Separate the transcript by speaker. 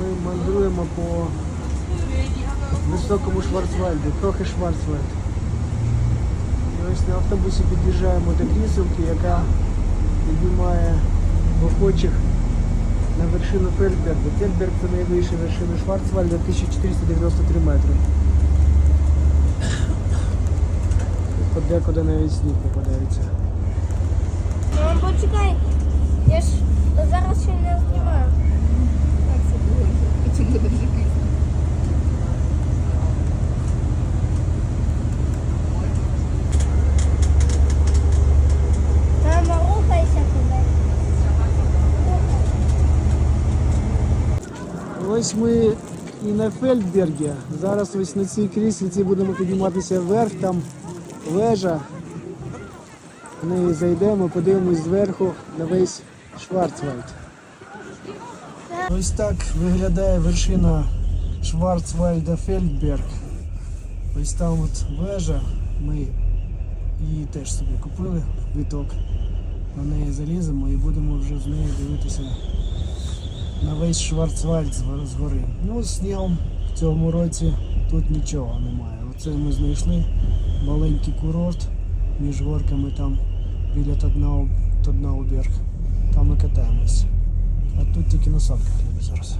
Speaker 1: ми мандруємо по високому Шварцвальду, трохи Шварцвальд. І ось на автобусі під'їжджаємо до Кріселки, яка піднімає охочих на вершину Фельдберга. Фельдберг це найвища вершина Шварцвальда 1493 метри. Подекуди навіть сніг попадається.
Speaker 2: Ну, почекай, я ж
Speaker 1: Ось ми і на Фельдбергі. Зараз ось на цій крісліці будемо підніматися вверх, там вежа. В неї зайдемо, подивимось зверху на весь Шварцвальд. Ось так виглядає вершина Шварцвальда Фельдберг. Ось там от вежа. Ми її теж собі купили в квіток. На неї заліземо і будемо вже з неї дивитися на весь Шварцвальд з гори. Ну, снігом в цьому році тут нічого немає. Оце ми знайшли маленький курорт між горками там біля Таднау, Таднауберг. Там ми катаємось. А тут тільки на санках зараз.